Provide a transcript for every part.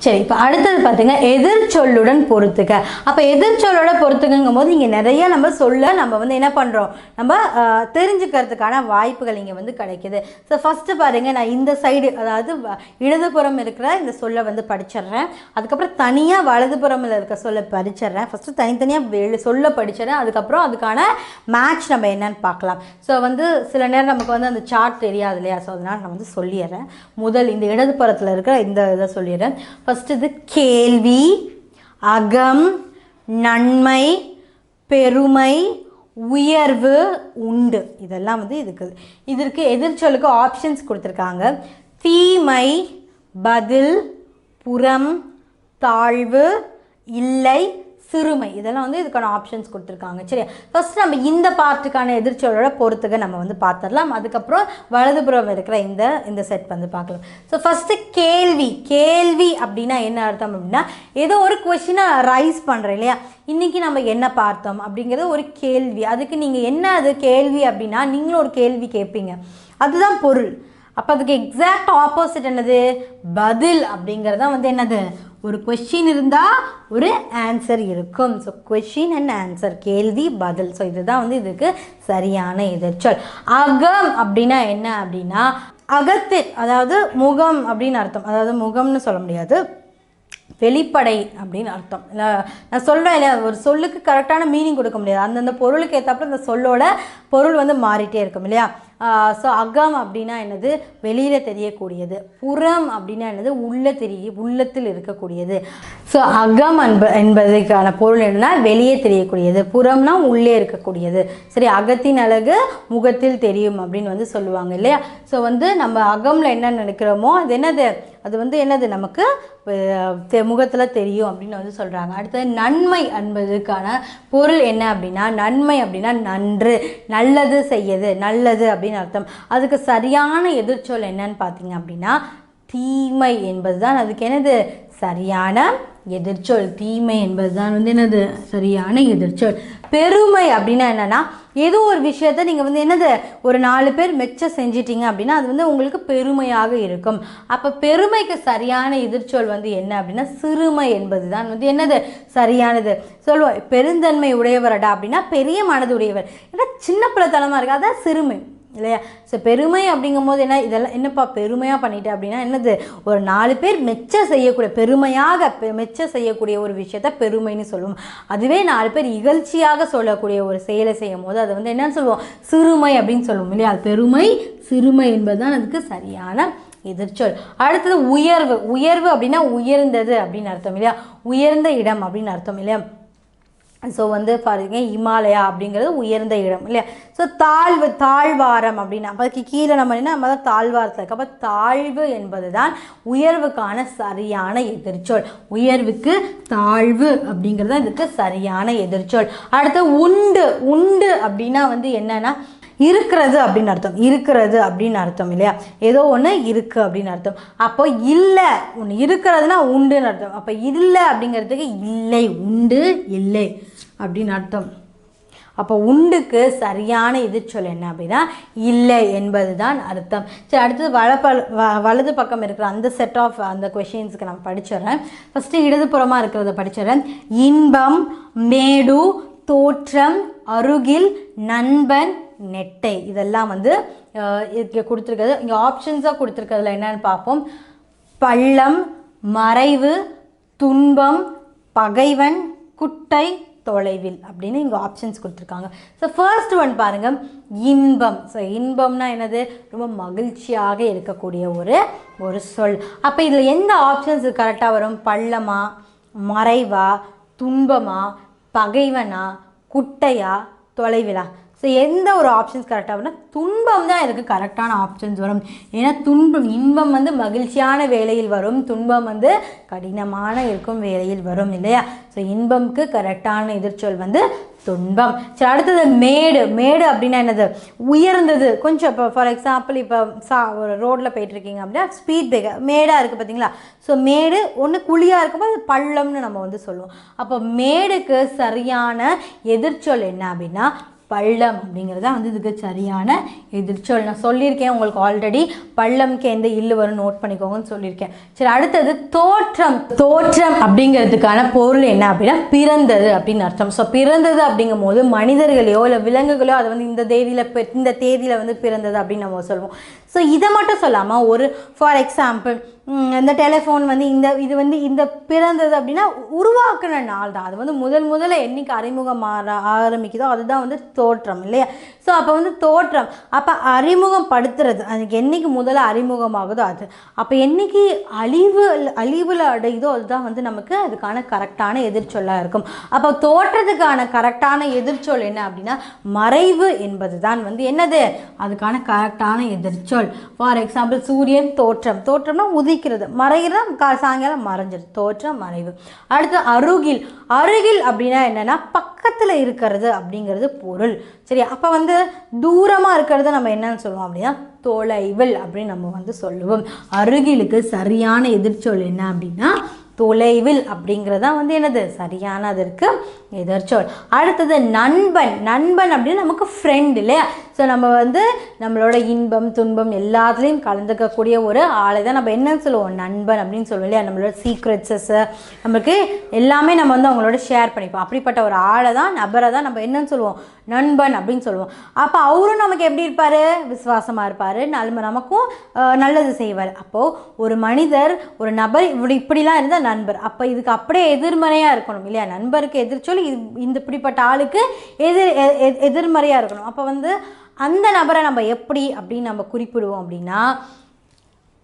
சரி இப்போ அடுத்தது பார்த்தீங்கன்னா எதிர்ச்சொல்லுடன் பொறுத்துக்க அப்போ எதிர்ச்சொல்லோட பொறுத்துக்கங்கும் போது இங்கே நிறைய நம்ம சொல்ல நம்ம வந்து என்ன பண்ணுறோம் நம்ம தெரிஞ்சுக்கிறதுக்கான வாய்ப்புகள் இங்கே வந்து கிடைக்குது. ஸோ ஃபஸ்ட்டு பாருங்க நான் இந்த சைடு அதாவது வ- இடதுபுறம் இருக்கிற இந்த சொல்லை வந்து படிச்சிடுறேன். அதுக்கப்புறம் தனியாக வலதுபுறமில் இருக்க சொல்ல படிச்சிடுறேன். ஃபஸ்ட்டு தனித்தனியாக சொல்ல படிச்சிடுறேன். அதுக்கப்புறம் அதுக்கான மேட்ச் நம்ம என்னன்னு பார்க்கலாம். ஸோ வந்து சில நேரம் நமக்கு வந்து அந்த சார்ட் தெரியாது இல்லையா? ஸோ அதனால் நான் வந்து சொல்லிடுறேன். முதல் இந்த இடதுபுறத்தில் இருக்கிற இந்த இதை சொல்லிடுறேன். ஃபஸ்ட்டு இது கேள்வி அகம் நன்மை பெருமை உயர்வு உண்டு. இதெல்லாம் வந்து இதுக்கு இதற்கு எதிர்ச்சொலுக்கு ஆப்ஷன்ஸ் கொடுத்துருக்காங்க. தீமை பதில் புறம் தாழ்வு இல்லை சிறுமை இதெல்லாம் வந்து இதுக்கான ஆப்ஷன்ஸ் கொடுத்துருக்காங்க. சரி ஃபஸ்ட் நம்ம இந்த பார்ட்டுக்கான எதிர்ச்சியோட பொறுத்துக்க நம்ம வந்து பார்த்துடலாம் அதுக்கப்புறம் வலதுபுறம் இருக்கிற இந்த இந்த செட் வந்து பார்க்கலாம் ஸோ ஃபஸ்ட்டு கேள்வி. கேள்வி அப்படின்னா என்ன அர்த்தம் அப்படின்னா ஏதோ ஒரு கொஷினை ரைஸ் பண்ணுறேன் இல்லையா? இன்றைக்கி நம்ம என்ன பார்த்தோம் அப்படிங்கிறது ஒரு கேள்வி. அதுக்கு நீங்கள் என்ன அது கேள்வி அப்படின்னா நீங்களும் ஒரு கேள்வி கேட்பீங்க. அதுதான் பொருள். அப்போ அதுக்கு எக்ஸாக்ட் ஆப்போசிட் என்னது? பதில் அப்படிங்கிறது தான் வந்து என்னது? ஒரு கொஷின் இருந்தால் ஒரு ஆன்சர் இருக்கும். ஸோ கொஷின் அண்ட் ஆன்சர் கேள்வி பதில். ஸோ இதுதான் வந்து இதுக்கு சரியான எதிர்ச்சொல். அகம் அப்படின்னா என்ன அப்படின்னா அகத்தில் அதாவது முகம் அப்படின்னு அர்த்தம். அதாவது முகம்னு சொல்ல முடியாது. வெளிப்படை அப்படின்னு அர்த்தம். இல்லை நான் சொல்கிறேன் இல்லை ஒரு சொல்லுக்கு கரெக்டான மீனிங் கொடுக்க முடியாது. அந்தந்த பொருளுக்கு ஏற்றாப்புல அந்த சொல்லோட பொருள் வந்து மாறிட்டே இருக்கும் இல்லையா? ஸோ அகம் அப்படின்னா என்னது? வெளியில் தெரியக்கூடியது. புறம் அப்படின்னா என்னது? உள்ள தெரிய உள்ளத்தில் இருக்கக்கூடியது. ஸோ அகம் என்ப என்பதற்கான பொருள் என்னன்னா வெளியே தெரியக்கூடியது. புறம்னா உள்ளே இருக்கக்கூடியது. சரி அகத்தின் அழகு முகத்தில் தெரியும் அப்படின்னு வந்து சொல்லுவாங்க இல்லையா? ஸோ வந்து நம்ம அகமில் என்ன நினைக்கிறோமோ அது என்னது? அது வந்து என்னது? நமக்கு முகத்தில் தெரியும் அப்படின்னு வந்து சொல்கிறாங்க அடுத்தது நன்மை என்பதுக்கான பொருள் என்ன அப்படின்னா நன்மை அப்படின்னா நன்று நல்லது செய்யது நல்லது அப்படின்னு அர்த்தம். அதுக்கு சரியான எதிர்ச்சொல் என்னன்னு பார்த்தீங்க அப்படின்னா தீமை என்பது தான் அதுக்கு என்னது? சரியான எதிர்ச்சொல். தீமை என்பது தான் வந்து என்னது? சரியான எதிர்ச்சொல். பெருமை அப்படின்னா என்னன்னா ஏதோ ஒரு விஷயத்த நீங்கள் வந்து என்னது ஒரு நாலு பேர் மெச்ச செஞ்சிட்டீங்க அப்படின்னா அது வந்து உங்களுக்கு பெருமையாக இருக்கும். அப்போ பெருமைக்கு சரியான எதிர்ச்சொல் வந்து என்ன அப்படின்னா சிறுமை என்பது தான் வந்து என்னது சரியானது. சொல்லுவோம் பெருந்தன்மை உடையவரடா அப்படின்னா பெரிய மனது உடையவர். ஏன்னா சின்ன பிள்ளைத்தனமாக இருக்கு அதான் சிறுமை. இல்லையா? ஸோ பெருமை அப்படிங்கும்போது என்ன? இதெல்லாம் என்னப்பா பெருமையாக பண்ணிட்டேன் அப்படின்னா என்னது? ஒரு நாலு பேர் மெச்ச செய்யக்கூடிய பெருமையாக பெ- மெச்ச செய்யக்கூடிய ஒரு விஷயத்த பெருமைன்னு சொல்லுவோம். அதுவே நாலு பேர் இகழ்ச்சியாக சொல்லக்கூடிய ஒரு செயலை செய்யும் போது அதை வந்து என்னன்னு சொல்லுவோம்? சிறுமை அப்படின்னு சொல்லுவோம் இல்லையா? அது பெருமை சிறுமை என்பதுதான் அதுக்கு சரியான எதிர்ச்சொல். அடுத்தது உயர்வு. உயர்வு அப்படின்னா உயர்ந்தது அப்படின்னு அர்த்தம் இல்லையா? உயர்ந்த இடம் அப்படின்னு அர்த்தம் இல்லையா? ஸோ வந்து பாருங்க இமாலயா அப்படிங்கிறது உயர்ந்த இடம் இல்லையா? ஸோ தாழ்வு தாழ்வாரம் அப்படின்னா அதுக்கு கீழே நம்ம என்ன? நம்ம தான் தாழ்வாரத்தில் இருக்கு அப்போ தாழ்வு என்பது தான் உயர்வுக்கான சரியான எதிர்ச்சொல். உயர்வுக்கு தாழ்வு அப்படிங்கிறது தான் இதுக்கு சரியான எதிர்ச்சொல். அடுத்து உண்டு. உண்டு அப்படின்னா வந்து என்னென்னா இருக்கிறது அப்படின்னு அர்த்தம். இருக்கிறது அப்படின்னு அர்த்தம் இல்லையா? ஏதோ ஒன்று இருக்குது அப்படின்னு அர்த்தம். அப்போ இல்லை ஒன்று இருக்கிறதுனா உண்டுன்னு அர்த்தம். அப்போ இல்லை அப்படிங்கிறதுக்கு இல்லை உண்டு இல்லை அப்படின்னு அர்த்தம். அப்போ உண்டுக்கு சரியான எதிர்ச்சொல் என்ன அப்படின்னா இல்லை என்பது தான் அர்த்தம். சரி அடுத்தது வலப்பல் வ வலது பக்கம் இருக்கிற அந்த செட் ஆஃப் அந்த கொஷின்ஸுக்கு நான் படிச்சிடுறேன். ஃபஸ்ட்டு இடதுபுறமாக இருக்கிறத படிச்சிடுறேன். இன்பம் மேடு தோற்றம் அருகில் நண்பன் நெட்டை இதெல்லாம் வந்து அஹ், கொடுத்துருக்கிறது. இங்கே ஆப்ஷன்ஸாக கொடுத்துருக்கிறதுல என்னன்னு பார்ப்போம். பள்ளம் மறைவு துன்பம் பகைவன் குட்டை தொலைவில் அப்படின்னு இங்கே ஆப்ஷன்ஸ் கொடுத்துருக்காங்க. ஸோ ஃபர்ஸ்ட் ஒன் பாருங்கள் இன்பம். ஸோ இன்பம்னா என்னது? ரொம்ப மகிழ்ச்சியாக இருக்கக்கூடிய ஒரு ஒரு சொல். அப்போ இதில் எந்த ஆப்ஷன்ஸ் கரெக்டாக வரும்? பள்ளமா மறைவா துன்பமா பகைவனா குட்டையா தொலைவிலா? ஸோ எந்த ஒரு ஆப்ஷன்ஸ் கரெக்டாக வரும்னா துன்பம் தான் இதுக்கு கரெக்டான ஆப்ஷன்ஸ் வரும். ஏன்னா துன்பம் இன்பம் வந்து மகிழ்ச்சியான வேலையில் வரும். துன்பம் வந்து கடினமான இருக்கும் வேலையில் வரும் இல்லையா? ஸோ இன்பம்க்கு கரெக்டான எதிர்ச்சொல் வந்து துன்பம். சரி அடுத்தது மேடு. மேடு அப்படின்னா என்னது? உயர்ந்தது. கொஞ்சம் இப்போ ஃபார் எக்ஸாம்பிள் இப்போ சா ஒரு ரோட்டில் போயிட்டுருக்கீங்க அப்படின்னா ஸ்பீட் பிரேக்கர் மேடாக இருக்குது பார்த்தீங்களா ஸோ மேடு ஒன்று குழியாக இருக்கும்போது அது பள்ளம்னு நம்ம வந்து சொல்லுவோம். அப்போ மேடுக்கு சரியான எதிர்ச்சொல் என்ன அப்படின்னா பள்ளம் அப்படிங்கிறது தான் வந்து இதுக்கு சரியான எதிர்ச்சொல் நான் சொல்லியிருக்கேன் உங்களுக்கு ஆல்ரெடி பள்ளம்க்கு எந்த இல்லு வரும் நோட் பண்ணிக்கோங்கன்னு சொல்லியிருக்கேன். சரி அடுத்தது தோற்றம். தோற்றம் அப்படிங்கிறதுக்கான பொருள் என்ன அப்படின்னா பிறந்தது அப்படின்னு அர்த்தம். ஸோ பிறந்தது அப்படிங்கும் போது மனிதர்களையோ இல்லை விலங்குகளோ அது வந்து இந்த தேதியில் இந்த தேதியில் வந்து பிறந்தது அப்படின்னு நம்ம சொல்லுவோம். ஸோ இதை மட்டும் சொல்லாமல் ஒரு ஃபார் எக்ஸாம்பிள் இந்த டெலிஃபோன் வந்து இந்த இது வந்து இந்த பிறந்தது அப்படின்னா உருவாக்குன நாள் தான். அது வந்து முதல் முதல்ல என்னைக்கு அறிமுகம் ஆற ஆரம்பிக்குதோ அதுதான் வந்து தோற்றம் இல்லையா? ஸோ அப்போ வந்து தோற்றம். அப்போ அறிமுகம் படுத்துறது அதுக்கு என்னைக்கு முதல்ல அறிமுகமாகுதோ அது. அப்போ என்னைக்கு அழிவு அழிவில் அடையுதோ அதுதான் வந்து நமக்கு அதுக்கான கரெக்டான எதிர்ச்சொல்லாக இருக்கும். அப்போ தோற்றத்துக்கான கரெக்டான எதிர்ச்சொல் என்ன அப்படின்னா மறைவு என்பது தான் வந்து என்னது? அதுக்கான கரெக்டான எதிர்ச்சொல். ஃபார் எக்ஸாம்பிள் சூரியன் தோற்றம். தோற்றம்னா மறைக்கிறது மறைகிறது கா சாயங்காலம் மறைஞ்சிருது தோற்றம் மறைவு. அடுத்து அருகில். அருகில் அப்படின்னா என்னென்னா பக்கத்தில் இருக்கிறது அப்படிங்கிறது பொருள். சரி அப்போ வந்து தூரமாக இருக்கிறத நம்ம என்னன்னு சொல்லுவோம் அப்படின்னா தொலைவில் அப்படின்னு நம்ம வந்து சொல்லுவோம். அருகிலுக்கு சரியான எதிர்ச்சொல் என்ன அப்படின்னா தொலைவில் அப்படிங்கிறது தான் வந்து என்னது? சரியானதற்கு எதிர்ச்சொல் அடுத்தது நண்பன். நண்பன் அப்படின்னு நமக்கு ஃப்ரெண்ட் இல்லையா? ஸோ நம்ம வந்து நம்மளோட இன்பம் துன்பம் எல்லாத்துலேயும் கலந்துக்கக்கூடிய ஒரு ஆளை தான் நம்ம என்னன்னு சொல்லுவோம்? நண்பன் அப்படின்னு சொல்லுவோம் இல்லையா? நம்மளோட சீக்ரெட்ஸஸ்ஸு நம்மளுக்கு எல்லாமே நம்ம வந்து அவங்களோட ஷேர் பண்ணிப்போம். அப்படிப்பட்ட ஒரு ஆளை தான் நபரை தான் நம்ம என்னன்னு சொல்லுவோம்? நண்பன் அப்படின்னு சொல்லுவோம். அப்போ அவரும் நமக்கு எப்படி இருப்பார்? விசுவாசமாக இருப்பார். நல்ம நமக்கும் நல்லது செய்வார். அப்போது ஒரு மனிதர் ஒரு நபர் இப்படி இப்படிலாம் இருந்தால் நண்பர். அப்போ இதுக்கு அப்படியே எதிர்மறையாக இருக்கணும் இல்லையா? நண்பருக்கு எதிர்ச்சொல் இது இந்த இப்படிப்பட்ட ஆளுக்கு எதிர் எ- எதிர்மறையாக இருக்கணும். அப்போ வந்து அந்த நபரை நம்ம எப்படி அப்படின்னு நம்ம குறிப்பிடுவோம் அப்படின்னா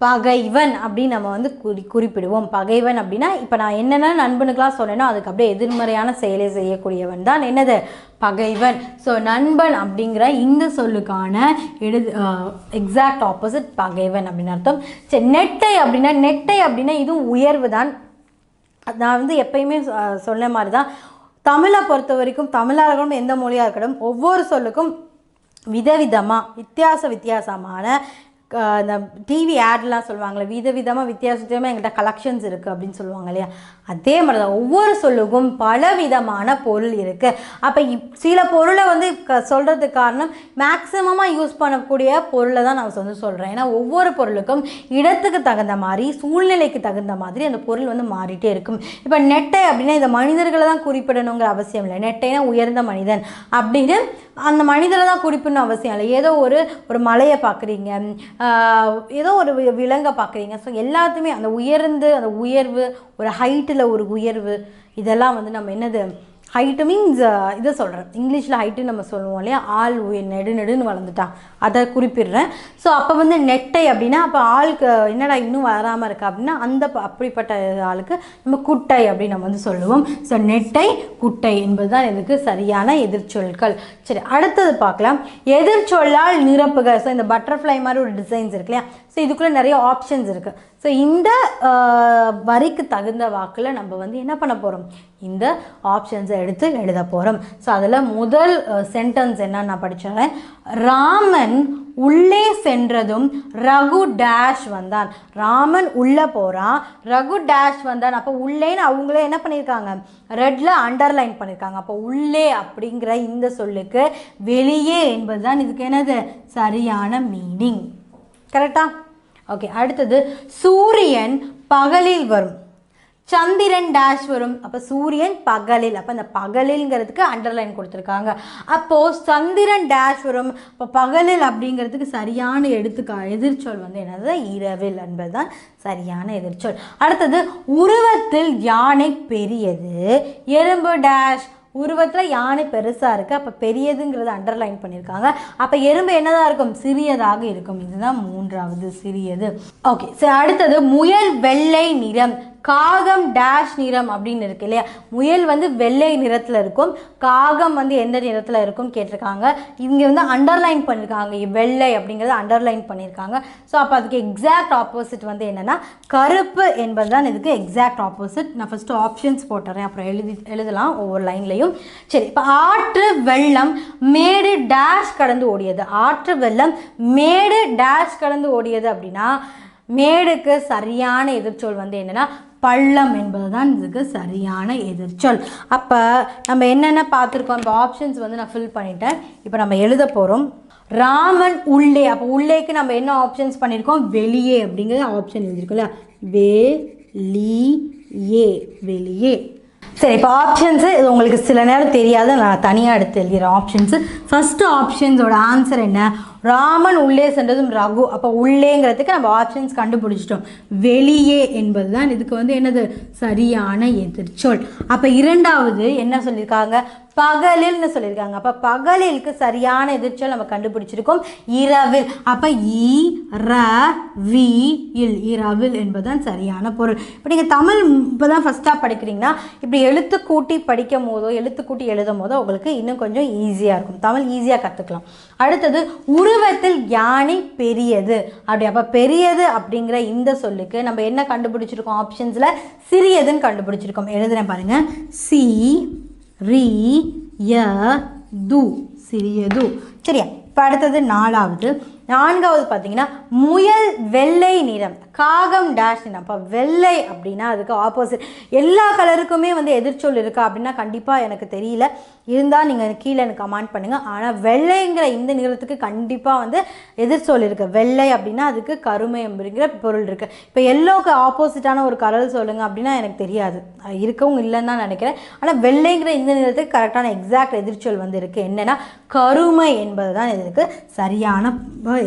பகைவன் அப்படின்னு நம்ம வந்து குறி குறிப்பிடுவோம். பகைவன் அப்படின்னா இப்போ நான் என்னென்ன நண்பனுக்கெலாம் சொன்னேனோ அதுக்கு அப்படியே எதிர்மறையான செயலை செய்யக்கூடியவன் தான். என்னது? பகைவன். ஸோ நண்பன் அப்படிங்கிற இந்த சொல்லுக்கான எழுது எக்ஸாக்ட் ஆப்போசிட் பகைவன் அப்படின்னு அர்த்தம். சரி நெட்டை அப்படின்னா நெட்டை அப்படின்னா இதுவும் உயர்வு தான். நான் வந்து எப்பயுமே சொன்ன மாதிரி தான் தமிழை பொறுத்த வரைக்கும் தமிழாக இருக்கட்டும் எந்த மொழியாக இருக்கட்டும் ஒவ்வொரு சொல்லுக்கும் விதவிதமாக வித்தியாச வித்தியாசமான இந்த டிவி ஆட்லாம் சொல்லுவாங்களே விதவிதமாக வித்தியாச வித்தியாசமாக எங்கிட்ட கலெக்ஷன்ஸ் இருக்குது அப்படின்னு சொல்லுவாங்க இல்லையா? அதே மாதிரி தான் ஒவ்வொரு சொல்லுக்கும் பல விதமான பொருள் இருக்குது அப்போ இப் சில பொருளை வந்து க சொல்கிறதுக்கு காரணம் மேக்ஸிமமாக யூஸ் பண்ணக்கூடிய பொருளை தான் நான் வந்து சொல்கிறேன் ஏன்னா ஒவ்வொரு பொருளுக்கும் இடத்துக்கு தகுந்த மாதிரி சூழ்நிலைக்கு தகுந்த மாதிரி அந்த பொருள் வந்து மாறிட்டே இருக்கும். இப்போ நெட்டை அப்படின்னா இந்த மனிதர்களை தான் குறிப்பிடணுங்கிற அவசியம் இல்லை. நெட்டைனா உயர்ந்த மனிதன் அப்படின்னு அந்த மனிதரை தான் குறிப்புன்னு அவசியம் இல்லை. ஏதோ ஒரு ஒரு மலையை பார்க்குறீங்க ஏதோ ஒரு வி- விலங்கை பார்க்குறீங்க. ஸோ எல்லாத்தையுமே அந்த உயர்ந்து அந்த உயர்வு ஒரு ஹைட்டில் ஒரு உயர்வு இதெல்லாம் வந்து நம்ம என்னது ஹைட்டு மீன்ஸ் uh, இதை சொல்கிறேன் இங்கிலீஷில் ஹைட்டு நம்ம சொல்லுவோம் இல்லையா? ஆள் உயர் நெடு நெடுன்னு வளர்ந்துட்டான் அதை குறிப்பிடுறேன். ஸோ அப்போ வந்து நெட்டை அப்படின்னா அப்போ ஆளுக்கு என்னடா இன்னும் வராமல் இருக்கா அப்படின்னா அந்த ப- அப்படிப்பட்ட ஆளுக்கு நம்ம குட்டை அப்படின்னு நம்ம வந்து சொல்லுவோம். ஸோ நெட்டை குட்டை என்பது தான் இதுக்கு சரியான எதிர்ச்சொற்கள். சரி அடுத்தது பார்க்கலாம். எதிர்ச்சொல்லால் நிரப்புக. ஸோ இந்த பட்டர்ஃப்ளை மாதிரி ஒரு டிசைன்ஸ் இருக்கு இல்லையா? ஸோ இதுக்குள்ளே நிறைய ஆப்ஷன்ஸ் இருக்குது ஸோ இந்த வரிக்கு தகுந்த வாக்கில் நம்ம வந்து என்ன பண்ண போகிறோம் இந்த ஆப்ஷன்ஸை எடுத்து எழுத போகிறோம் ஸோ அதில் முதல் சென்டென்ஸ் என்னன்னு நான் படித்தேன் ராமன் உள்ளே சென்றதும் ரகு டேஷ் வந்தான். ராமன் உள்ளே போகிறான் ரகு டேஷ் வந்தான். அப்போ உள்ளேன்னு அவங்களே என்ன பண்ணியிருக்காங்க ரெட்டில் அண்டர்லைன் பண்ணியிருக்காங்க அப்போ உள்ளே அப்படிங்கிற இந்த சொல்லுக்கு வெளியே என்பது தான் இதுக்கு என்னது? சரியான மீனிங் கரெக்டாக ஓகே அடுத்தது சூரியன் பகலில் வரும். சந்திரன் டேஷ் வரும். அப்போ சூரியன் பகலில். அப்போ இந்த பகலில்ங்கிறதுக்கு அண்டர்லைன் கொடுத்துருக்காங்க. அப்போது சந்திரன் டேஷ் வரும். இப்போ பகலில் அப்படிங்கிறதுக்கு சரியான எடுத்துக்கா எதிர்ச்சொல் வந்து என்னது? இரவில் என்பதுதான் சரியான எதிர்ச்சொல். அடுத்தது உருவத்தில் யானை பெரியது. எறும்பு டேஷ் உருவத்தில் யானை பெருசாக இருக்குது அப்போ பெரியதுங்கிறத அண்டர்லைன் பண்ணியிருக்காங்க அப்போ எறும்பு என்னதாக இருக்கும்? சிறியதாக இருக்கும். இதுதான் மூன்றாவது சிறியது. ஓகே சரி அடுத்தது முயல் வெள்ளை நிறம். காகம் டேஷ் நிறம் அப்படின்னு இருக்கு இல்லையா? முயல் வந்து வெள்ளை நிறத்தில் இருக்கும். காகம் வந்து எந்த நிறத்தில் இருக்கும் கேட்டிருக்காங்க. இங்கே வந்து அண்டர்லைன் பண்ணியிருக்காங்க வெள்ளை அப்படிங்கிறத அண்டர்லைன் பண்ணியிருக்காங்க ஸோ அப்போ அதுக்கு எக்ஸாக்ட் ஆப்போசிட் வந்து என்னென்னா கருப்பு என்பது தான் இதுக்கு எக்ஸாக்ட் ஆப்போசிட் நான் ஃபஸ்ட்டு ஆப்ஷன்ஸ் போட்டுறேன். அப்புறம் எழுதி எழுதலாம் ஒவ்வொரு லைன்லையும் சரி இப்போ ஆற்று வெள்ளம் மேடு டேஷ் கடந்து ஓடியது. ஆற்று வெள்ளம் மேடு டேஷ் கடந்து ஓடியது அப்படின்னா மேடுக்கு சரியான எதிர்ச்சொல் வந்து என்னென்னா பள்ளம் என்பது தான் இதுக்கு சரியான எதிர்ச்சொல். அப்போ நம்ம என்னென்ன பார்த்துருக்கோம்? இப்போ ஆப்ஷன்ஸ் வந்து நான் ஃபில் பண்ணிட்டேன். இப்போ நம்ம எழுத போகிறோம் ராமன் உள்ளே அப்போ உள்ளேக்கு நம்ம என்ன ஆப்ஷன்ஸ் பண்ணியிருக்கோம் வெளியே அப்படிங்கிற ஆப்ஷன் எழுதியிருக்கோம்ல வெளியே வெளியே. சரி இப்போ ஆப்ஷன்ஸு இது உங்களுக்கு சில நேரம் தெரியாது. நான் தனியாக எடுத்து எழுதிடுறேன். ஆப்ஷன்ஸு ஃபஸ்ட்டு ஆப்ஷன்ஸோட ஆன்சர் என்ன? ராமன் உள்ளே சென்றதும் ரகு. அப்போ உள்ளேங்கிறதுக்கு நம்ம ஆப்ஷன்ஸ் கண்டுபிடிச்சிட்டோம். வெளியே என்பது தான் இதுக்கு வந்து என்னது? சரியான எதிர்ச்சொல். அப்போ இரண்டாவது என்ன சொல்லியிருக்காங்க? பகலில்னு சொல்லியிருக்காங்க. அப்போ பகலிலுக்கு சரியான எதிர்ச்சல் நம்ம கண்டுபிடிச்சிருக்கோம். இரவில். அப்போ ஈ ர வி இல். இரவில் என்பதுதான் சரியான பொருள். இப்போ நீங்கள் தமிழ் இப்போ தான் ஃபஸ்ட்டாக படிக்கிறீங்கன்னா இப்படி எழுத்து கூட்டி படிக்கும் போதோ எழுத்து கூட்டி எழுதும் போதோ உங்களுக்கு இன்னும் கொஞ்சம் ஈஸியாக இருக்கும். தமிழ் ஈஸியாக கற்றுக்கலாம் அடுத்தது உருவத்தில் யானை பெரியது. அப்படி அப்போ பெரியது அப்படிங்கிற இந்த சொல்லுக்கு நம்ம என்ன கண்டுபிடிச்சிருக்கோம்? ஆப்ஷன்ஸில் சிறியதுன்னு கண்டுபிடிச்சிருக்கோம். எழுதுகிறேன் பாருங்கள் சி ரி ய து சிறியது. சரியா? இப்போ அடுத்தது நாலாவது. நான்காவது பார்த்தீங்கன்னா முயல் வெள்ளை நிறம். காகம் டேஷ் அப்போ வெள்ளை அப்படின்னா அதுக்கு ஆப்போசிட் எல்லா கலருக்குமே வந்து எதிர்ச்சொல் இருக்கா அப்படின்னா கண்டிப்பாக எனக்கு தெரியல. இருந்தால் நீங்கள் கீழே எனக்கு கமெண்ட் பண்ணுங்கள் ஆனால் வெள்ளைங்கிற இந்த நிறத்துக்கு கண்டிப்பாக வந்து எதிர்ச்சொல் இருக்குது வெள்ளை அப்படின்னா அதுக்கு கருமை அப்படிங்கிற பொருள் இருக்குது இப்போ எல்லோக்கு ஆப்போசிட்டான ஒரு கலர் சொல்லுங்கள் அப்படின்னா எனக்கு தெரியாது. இருக்கவும் இல்லைன்னு தான் நினைக்கிறேன். ஆனால் வெள்ளைங்கிற இந்த நிறத்துக்கு கரெக்டான எக்ஸாக்ட் எதிர்ச்சொல் வந்து இருக்குது என்னென்னா கருமை என்பது தான் இதுக்கு சரியான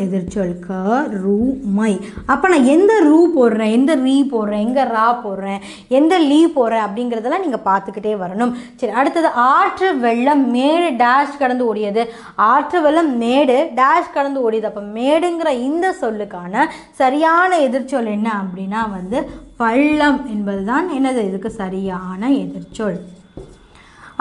எதிர்ச்சொல். கருமை. அப்போ நான் எந்த ரூ போடுறேன் எந்த ரீ போடுறேன் எங்கே ரா போடுறேன் எந்த லீ போடுறேன் அப்படிங்கிறதெல்லாம் நீங்கள் பார்த்துக்கிட்டே வரணும். சரி அடுத்தது ஆற்று வெள்ளம் மேடு டேஷ் கடந்து ஓடியது. ஆற்று வெள்ளம் மேடு டேஷ் கடந்து ஓடியது. அப்போ மேடுங்கிற இந்த சொல்லுக்கான சரியான எதிர்ச்சொல் என்ன அப்படின்னா வந்து பள்ளம் என்பதுதான் என்னது? இதுக்கு சரியான எதிர்ச்சொல்.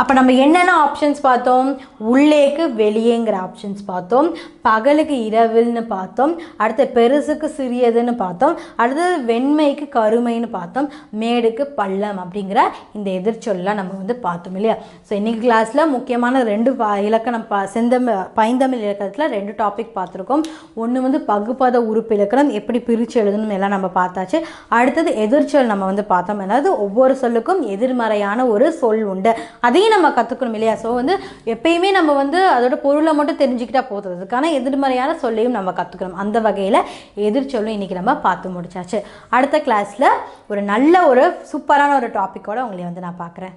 அப்போ நம்ம என்னென்ன ஆப்ஷன்ஸ் பார்த்தோம்? உள்ளேக்கு வெளியேங்கிற ஆப்ஷன்ஸ் பார்த்தோம். பகலுக்கு இரவில்னு பார்த்தோம் அடுத்து பெருசுக்கு சிறியதுன்னு பார்த்தோம் அடுத்தது வெண்மைக்கு கருமைன்னு பார்த்தோம் மேடுக்கு பள்ளம் அப்படிங்கிற இந்த எதிர்ச்சொல்லாம் நம்ம வந்து பார்த்தோம் இல்லையா? ஸோ இன்னைக்கு கிளாஸில் முக்கியமான ரெண்டு ப இலக்கணம் ப செந்தமிழ் பைந்தமிழ் இலக்கணத்தில் ரெண்டு டாபிக் பார்த்துருக்கோம். ஒன்று வந்து பகுப்பத உறுப்பு இலக்கணம் எப்படி பிரித்து எழுதணும் எல்லாம் நம்ம பார்த்தாச்சு. அடுத்தது எதிர்ச்சொல் நம்ம வந்து பார்த்தோம். அதாவது ஒவ்வொரு சொல்லுக்கும் எதிர்மறையான ஒரு சொல் உண்டு. அதையும் நம்ம கற்றுக்கணும் இல்லையா? ஸோ வந்து எப்பயுமே நம்ம வந்து அதோட பொருளை மட்டும் தெரிஞ்சுக்கிட்டா போதும். அதுக்கான எதிர்மறையான சொல்லையும் நம்ம கற்றுக்கணும் அந்த வகையில் எதிர்ச்சொல்லும் இன்றைக்கி நம்ம பார்த்து முடிச்சாச்சு. அடுத்த கிளாஸில் ஒரு நல்ல ஒரு சூப்பரான ஒரு டாப்பிக்கோடு உங்களை வந்து நான் பார்க்குறேன்.